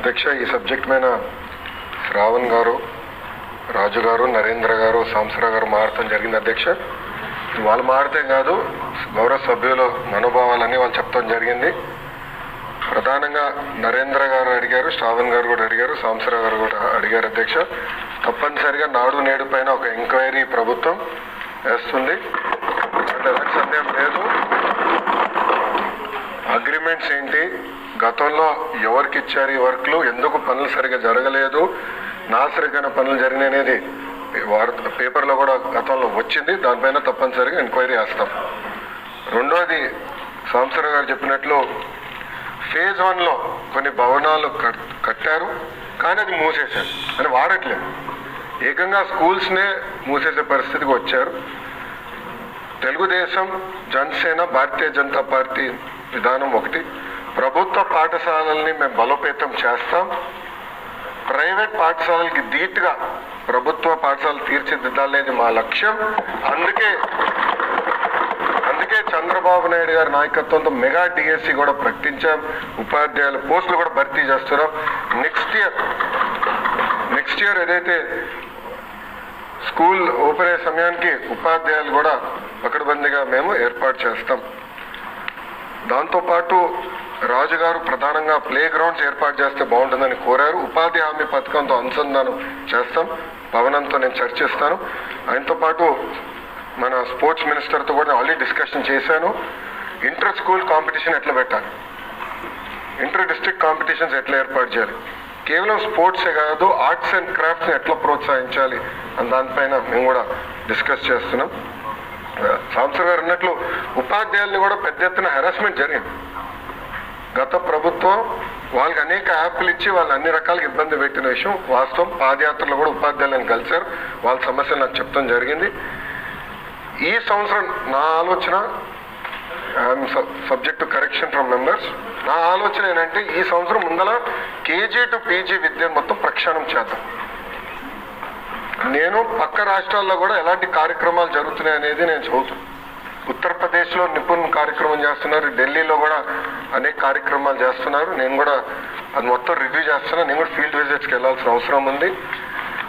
అధ్యక్ష ఈ సబ్జెక్ట్ మీద శ్రావణ్ గారు రాజు గారు నరేంద్ర గారు సాంసరావు గారు మారటం జరిగింది అధ్యక్ష. వాళ్ళు మారితే కాదు గౌరవ సభ్యుల మనోభావాలని వాళ్ళు చెప్పడం జరిగింది. ప్రధానంగా నరేంద్ర గారు అడిగారు శ్రావణ్ గారు కూడా అడిగారు సాంసరావు గారు కూడా అడిగారు అధ్యక్ష. తప్పనిసరిగా నాడు నేడు పైన ఒక ఎంక్వైరీ ప్రభుత్వం వేస్తుంది. అంటే ఎలాంటి సందేహం లేదు. అగ్రిమెంట్స్ ఏంటి? గతంలో ఎవరికి ఇచ్చారు ఈ వర్క్లు? ఎందుకు పనులు సరిగా జరగలేదు? నాసరికైన పనులు జరిగినాయి అనేది వార్త పేపర్లో కూడా గతంలో వచ్చింది. దానిపైన తప్పనిసరిగా ఎంక్వైరీ చేస్తాం. రెండోది సంవత్సరం గారు చెప్పినట్లు ఫేజ్ వన్లో కొన్ని భవనాలు కట్- కట్టారు కానీ అది మూసేశారు. అని వాడట్లేదు. ఏకంగా స్కూల్స్నే మూసేసే పరిస్థితికి వచ్చారు. తెలుగుదేశం జనసేన భారతీయ జనతా పార్టీ విధానం ఒకటి. ప్రభుత్వ పాఠశాలల్ని మేము బలోపేతం చేస్తాం. ప్రైవేట్ పాఠశాలలకి ధీటుగా ప్రభుత్వ పాఠశాలలు తీర్చిదిద్దాలనేది మా లక్ష్యం. అందుకే అందుకే చంద్రబాబు నాయుడు గారి నాయకత్వంతో మెగా డిఎస్సి కూడా ప్రకటించాం. ఉపాధ్యాయుల పోస్టులు కూడా భర్తీ చేస్తున్నాం. నెక్స్ట్ ఇయర్ నెక్స్ట్ ఇయర్ ఏదైతే స్కూల్ ఓపెన్ అయ్యే సమయానికి ఉపాధ్యాయులు కూడా పకడ్బందీగా మేము ఏర్పాటు చేస్తాం. దాంతోపాటు రాజుగారు ప్రధానంగా ప్లే గ్రౌండ్స్ ఏర్పాటు చేస్తే బాగుంటుందని కోరారు. ఉపాధి హామీ పథకంతో అనుసంధానం చేస్తాం. భవనంతో నేను చర్చిస్తాను. ఆయనతో పాటు మన స్పోర్ట్స్ మినిస్టర్తో కూడా ఆల్రెడీ డిస్కషన్ చేశాను. ఇంటర్ స్కూల్ కాంపిటీషన్ ఎట్లా పెట్టాలి? ఇంటర్ డిస్ట్రిక్ట్ కాంపిటీషన్స్ ఎట్లా ఏర్పాటు చేయాలి? కేవలం స్పోర్ట్సే కాదు ఆర్ట్స్ అండ్ క్రాఫ్ట్స్ ఎట్లా ప్రోత్సహించాలి? అని దానిపైన మేము కూడా డిస్కస్ చేస్తున్నాం. సాంసర్ గారు అన్నట్లు ఉపాధ్యాయుల్ని కూడా పెద్ద ఎత్తున హెరాస్మెంట్ జరిగింది. గత ప్రభుత్వం వాళ్ళకి అనేక యాప్లు ఇచ్చి వాళ్ళు అన్ని రకాలుగా ఇబ్బంది పెట్టిన విషయం వాస్తవం. పాదయాత్రలో కూడా ఉపాధ్యాయులను కలిశారు. వాళ్ళ సమస్యలు నాకు చెప్తాం జరిగింది. ఈ సంవత్సరం నా ఆలోచన సబ్జెక్ట్ కరెక్షన్ ఫ్రమ్ మెంబర్స్ నా ఆలోచన ఏంటంటే ఈ సంవత్సరం ముందల కేజీ టు పీజీ విద్యను మొత్తం ప్రక్షాళన చేద్దాం. నేను పక్క రాష్ట్రాల్లో కూడా ఎలాంటి కార్యక్రమాలు జరుగుతున్నాయి అనేది నేను చదువుతాను ఉత్తరప్రదేశ్లో నిపుణ్ కార్యక్రమం చేస్తున్నారు ఢిల్లీలో కూడా అనేక కార్యక్రమాలు చేస్తున్నారు. నేను కూడా అది మొత్తం రివ్యూ చేస్తున్నా. నేను కూడా ఫీల్డ్ విజిట్స్కి వెళ్ళాల్సిన అవసరం ఉంది.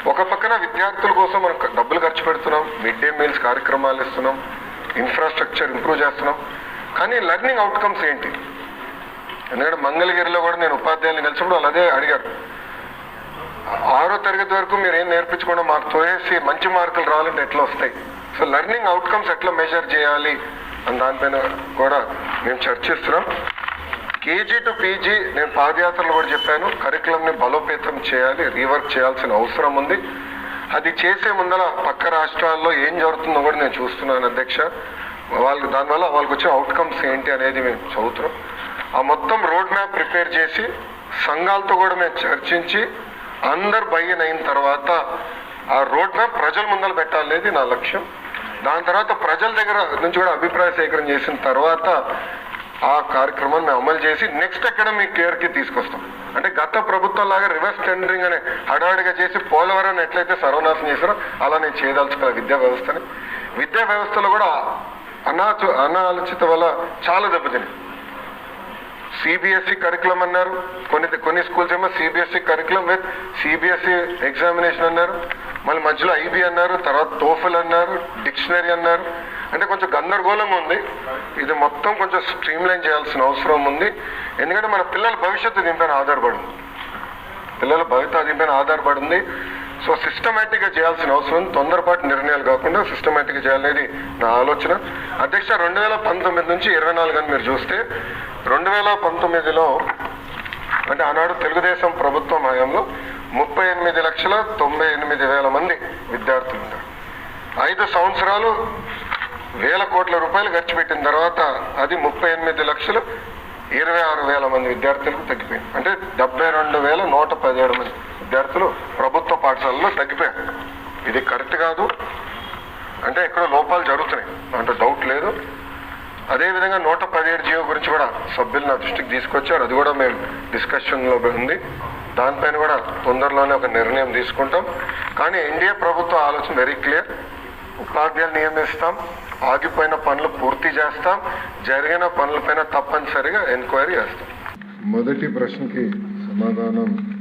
ఒక పక్కన విద్యార్థుల కోసం మనం డబ్బులు ఖర్చు పెడుతున్నాం మిడ్ డే మీల్స్ కార్యక్రమాలు ఇస్తున్నాం ఇన్ఫ్రాస్ట్రక్చర్ ఇంప్రూవ్ చేస్తున్నాం. కానీ లెర్నింగ్ అవుట్కమ్స్ ఏంటి? ఎందుకంటే మంగళగిరిలో కూడా నేను ఉపాధ్యాయులు కలిసినప్పుడు వాళ్ళు అదే అడిగారు. ఆరో తరగతి వరకు మీరు ఏం నేర్పించకుండా మాకు తోయేసి మంచి మార్కులు రావాలంటే ఎట్లా వస్తాయి? సో లెర్నింగ్ అవుట్కమ్స్ ఎట్లా మెజర్ చేయాలి? అని దానిపైన కూడా మేము చర్చిస్తున్నాం కేజీ టు పీజీ నేను పాదయాత్రలు కూడా చెప్పాను. కరికులంని బలోపేతం చేయాలి రీవర్క్ చేయాల్సిన అవసరం ఉంది. అది చేసే ముందర పక్క రాష్ట్రాల్లో ఏం జరుగుతుందో కూడా నేను చూస్తున్నాను అధ్యక్ష. వాళ్ళకి దానివల్ల వాళ్ళకి వచ్చే అవుట్కమ్స్ ఏంటి అనేది మేము చదువుతున్నాం. ఆ మొత్తం రోడ్ మ్యాప్ ప్రిపేర్ చేసి సంఘాలతో కూడా మేము చర్చించి అందరు బయ్యన్ అయిన తర్వాత ఆ రోడ్ మ్యాప్ ప్రజల ముందర పెట్టాలనేది నా లక్ష్యం. దాని తర్వాత ప్రజల దగ్గర నుంచి కూడా అభిప్రాయ సేకరణ చేసిన తర్వాత ఆ కార్యక్రమాన్ని అమలు చేసి నెక్స్ట్ అకాడమిక్కి తీసుకొస్తాం. అంటే గత ప్రభుత్వం లాగా రివర్స్ టెండరింగ్ అనే హడావిడిగా చేసి పోలవరాన్ని ఎట్లయితే సర్వనాశం చేశారో అలా నేను చేయదలుచుకోవాలి విద్యా వ్యవస్థని. విద్యా వ్యవస్థలో కూడా అనాచ అనాలోచిత వల్ల చాలా దెబ్బతింది సిబిఎస్ఈ కరికులం అన్నారు. కొన్ని కొన్ని స్కూల్స్ ఏమో CBSE curriculum with CBSE examination అన్నారు. మళ్ళీ మధ్యలో ఐబీ అన్నారు తర్వాత టోఫల్ అన్నారు డిక్షనరీ అన్నారు. అంటే కొంచెం గందరగోళంగా ఉంది. ఇది మొత్తం కొంచెం స్ట్రీమ్ లైన్ చేయాల్సిన అవసరం ఉంది. ఎందుకంటే మన పిల్లల భవిష్యత్తు దీనిపైన ఆధారపడింది. పిల్లల భవిత దీనిపైన ఆధారపడింది. సో సిస్టమేటిక్గా చేయాల్సిన అవసరం ఉంది తొందరపాటు నిర్ణయాలు కాకుండా సిస్టమేటిక్గా చేయాలనేది నా ఆలోచన. అధ్యక్ష రెండు వేల పంతొమ్మిది నుంచి ఇరవై నాలుగు అని మీరు చూస్తే రెండు వేల పంతొమ్మిదిలో అంటే ఆనాడు తెలుగుదేశం ప్రభుత్వం హయాంలో ముప్పై ఎనిమిది లక్షల తొంభై ఎనిమిది వేల మంది విద్యార్థులు ఉన్నారు. ఐదు సంవత్సరాలు వేల కోట్ల రూపాయలు ఖర్చు పెట్టిన తర్వాత అది ముప్పై ఎనిమిది లక్షలు ఇరవై ఆరు వేల మంది విద్యార్థులకు తగ్గిపోయింది. అంటే డెబ్బై రెండు వేల నూట పదిహేడు మంది విద్యార్థులు ప్రభుత్వ పాఠశాలలో తగ్గిపోయాయి ఇది కరెక్ట్ కాదు. అంటే ఎక్కడో లోపాలు జరుగుతున్నాయి. అంటే డౌట్ లేదు. అదేవిధంగా నూట పదిహేడు జీవో గురించి కూడా సభ్యులు నా దృష్టికి తీసుకొచ్చారు. అది కూడా మేము డిస్కషన్లో ఉంది. దానిపైన కూడా తొందరలోనే ఒక నిర్ణయం తీసుకుంటాం. కానీ ఎన్డీఏ ప్రభుత్వ ఆలోచన వెరీ క్లియర్ ఉపాధ్యాయులు నియమిస్తాం. ఆగిపోయిన పనులు పూర్తి చేస్తాం. జరిగిన పనులపైన తప్పనిసరిగా ఎంక్వైరీ చేస్తాం. మొదటి ప్రశ్నకి సమాధానం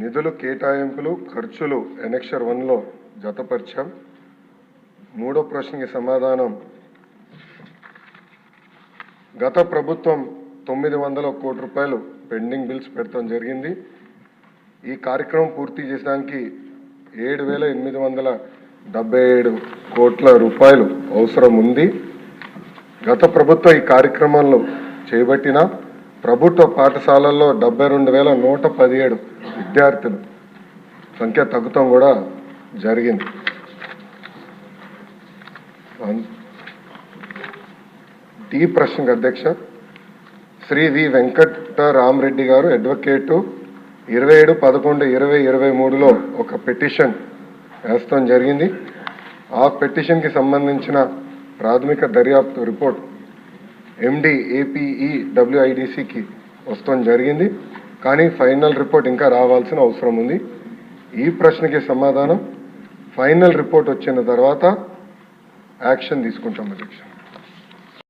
నిధులు కేటాయింపులు ఖర్చులు ఎనెక్షర్ వన్లో జతపరిచాం. మూడో ప్రశ్నకి సమాధానం. గత ప్రభుత్వం తొమ్మిది వందల కోటి రూపాయలు పెండింగ్ బిల్స్ పెడతాం జరిగింది. ఈ కార్యక్రమం పూర్తి చేసడానికి ఏడు వేల ఎనిమిది వందల డెబ్బై ఏడు కోట్ల రూపాయలు అవసరం ఉంది. గత ప్రభుత్వం ఈ కార్యక్రమంలో చేపట్టిన ప్రభుత్వ పాఠశాలల్లో డెబ్బై రెండు వేల నూట పదిహేడు విద్యార్థులు. సంఖ్య తగ్గుతాం కూడా జరిగింది. డి ప్రశ్నకు అధ్యక్ష శ్రీ వి వెంకట రామరెడ్డి గారు అడ్వకేటు ఇరవై ఏడు పదకొండు ఇరవై ఇరవై మూడులో ఒక పిటిషన్ వేస్తాం జరిగింది. ఆ పిటిషన్కి సంబంధించిన ప్రాథమిక దర్యాప్తు రిపోర్ట్ ఎండి ఏపీఈ డబ్ల్యూఐడిసికి వస్తాం జరిగింది. కానీ ఫైనల్ రిపోర్ట్ ఇంకా రావాల్సిన అవసరం ఉంది. ఈ ప్రశ్నకి సమాధానం ఫైనల్ రిపోర్ట్ వచ్చిన తర్వాత యాక్షన్ తీసుకుంటాం అధ్యక్ష.